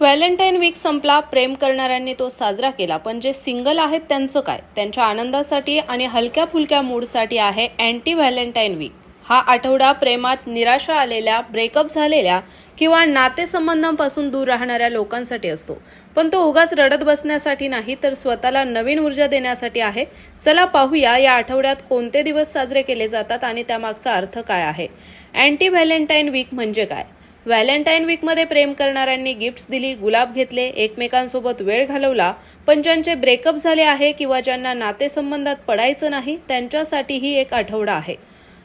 Valentine weak संपला प्रेम करणाऱ्यांनी तो साजरा केला. पण जे सिंगल आहेत त्यांचं काय? त्यांच्या आनंदासाठी आणि हलक्या फुलक्या मूडसाठी आहे अँटी व्हॅलेंटाईन वीक. हा आठवडा प्रेमात निराशा आलेल्या ब्रेकअप झालेल्या किंवा नातेसंबंधांपासून दूर राहणाऱ्या लोकांसाठी असतो. पण तो उगाच रडत बसण्यासाठी नाही तर स्वतःला नवीन ऊर्जा देण्यासाठी आहे. चला पाहूया या आठवड्यात कोणते दिवस साजरे केले जातात आणि त्यामागचा अर्थ काय आहे? अँटी व्हॅलेंटाईन वीक म्हणजे काय? व्हॅलेंटाईन वीकमध्ये प्रेम करणाऱ्यांनी गिफ्ट्स दिली गुलाब घेतले एकमेकांसोबत वेळ घालवला. पण ज्यांचे ब्रेकअप झाले आहे किंवा ज्यांना नातेसंबंधात पडायचं नाही त्यांच्यासाठीही एक आठवडा आहे.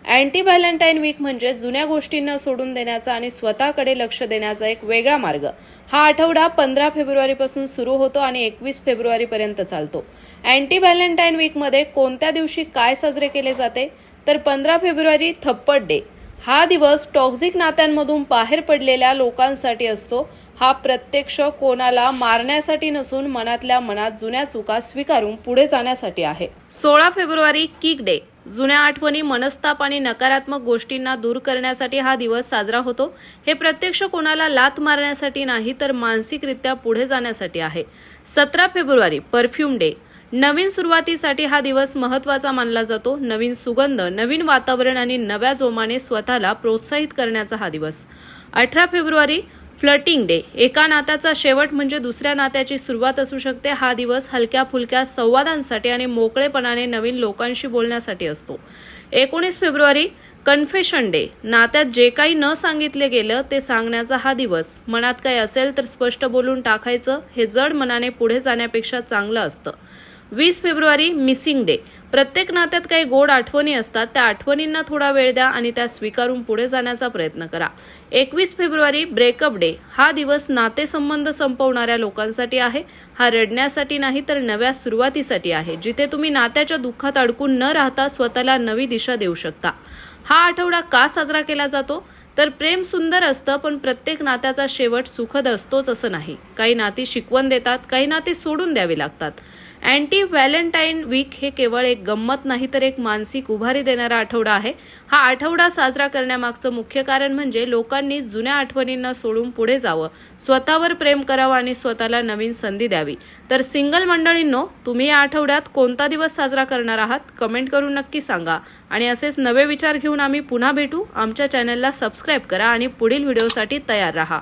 अँटी व्हॅलेंटाईन वीक म्हणजे जुन्या गोष्टींना सोडून देण्याचा आणि स्वतःकडे लक्ष देण्याचा एक वेगळा मार्ग. हा आठवडा पंधरा फेब्रुवारीपासून सुरू होतो आणि एकवीस फेब्रुवारीपर्यंत चालतो. अँटी व्हॅलेंटाईन वीकमध्ये कोणत्या दिवशी काय साजरे केले जाते? तर पंधरा फेब्रुवारी थप्पड डे. हा दिवस टॉक्झिक नात्यांमधून बाहेर पडलेल्या लोकांसाठी असतो. हा प्रत्यक्ष कोणाला मारण्यासाठी नसून मनातल्या मनात जुन्या चुका स्वीकारून पुढे जाण्यासाठी आहे. सोळा फेब्रुवारी किक डे. जुन्या आठवणी मनस्ताप आणि नकारात्मक गोष्टींना दूर करण्यासाठी हा दिवस साजरा होतो. हे प्रत्यक्ष कोणाला लात मारण्यासाठी नाही तर मानसिकरित्या पुढे जाण्यासाठी आहे. सतरा फेब्रुवारी परफ्यूम डे. नवीन सुरुवातीसाठी हा दिवस महत्त्वाचा मानला जातो. नवीन सुगंध नवीन वातावरण आणि नव्या जोमाने स्वतःला प्रोत्साहित करण्याचा हा दिवस. अठरा फेब्रुवारी फ्लटिंग डे. एका नात्याचा शेवट म्हणजे दुसऱ्या नात्याची सुरुवात असू शकते. हा दिवस हलक्या फुलक्या संवादांसाठी आणि मोकळेपणाने नवीन लोकांशी बोलण्यासाठी असतो. एकोणीस फेब्रुवारी कन्फेशन डे. नात्यात जे काही न सांगितले गेलं ते सांगण्याचा हा दिवस. मनात काही असेल तर स्पष्ट बोलून टाकायचं. हे जड मनाने पुढे जाण्यापेक्षा चांगलं असतं. वीस फेब्रुवारी मिसिंग डे. प्रत्येक नात्यात काही गोड आठवणी असतात त्या आठवणींना थोडा वेळ द्या आणि त्या स्वीकारून पुढे जाण्याचा प्रयत्न करा. एकवीस फेब्रुवारी ब्रेकअप डे हा दिवस नातेसंबंध संपवणाऱ्या लोकांसाठी आहे. हा रडण्यासाठी नाही तर नव्या सुरुवातीसाठी आहे. जिथे तुम्ही नात्याच्या दुःखात अडकून न राहता स्वतःला नवी दिशा देऊ शकता. हा आठवडा का साजरा केला जातो? तर प्रेम सुंदर असतं पण प्रत्येक नात्याचा शेवट सुखद असतोच असं नाही. काही नाती शिकवण देतात काही नाती सोडून द्यावी लागतात. अँटी व्हॅलेंटाईन वीक हे केवळ एक गंमत नाही तर एक मानसिक उभारी देणारा आठवडा आहे. हा आठवडा साजरा करण्यामागचं मुख्य कारण म्हणजे लोकांनी जुन्या आठवणींना सोडून पुढे जावं. स्वतःवर प्रेम करावं आणि स्वतःला नवीन संधी द्यावी. तर सिंगल मंडळींनो तुम्ही या आठवड्यात कोणता दिवस साजरा करणार आहात? कमेंट करून नक्की सांगा. आणि असेच नवे विचार घेऊन आम्ही पुन्हा भेटू. आमच्या चॅनलला सबस्क्राईब करा आणि पुढील व्हिडिओसाठी तयार राहा.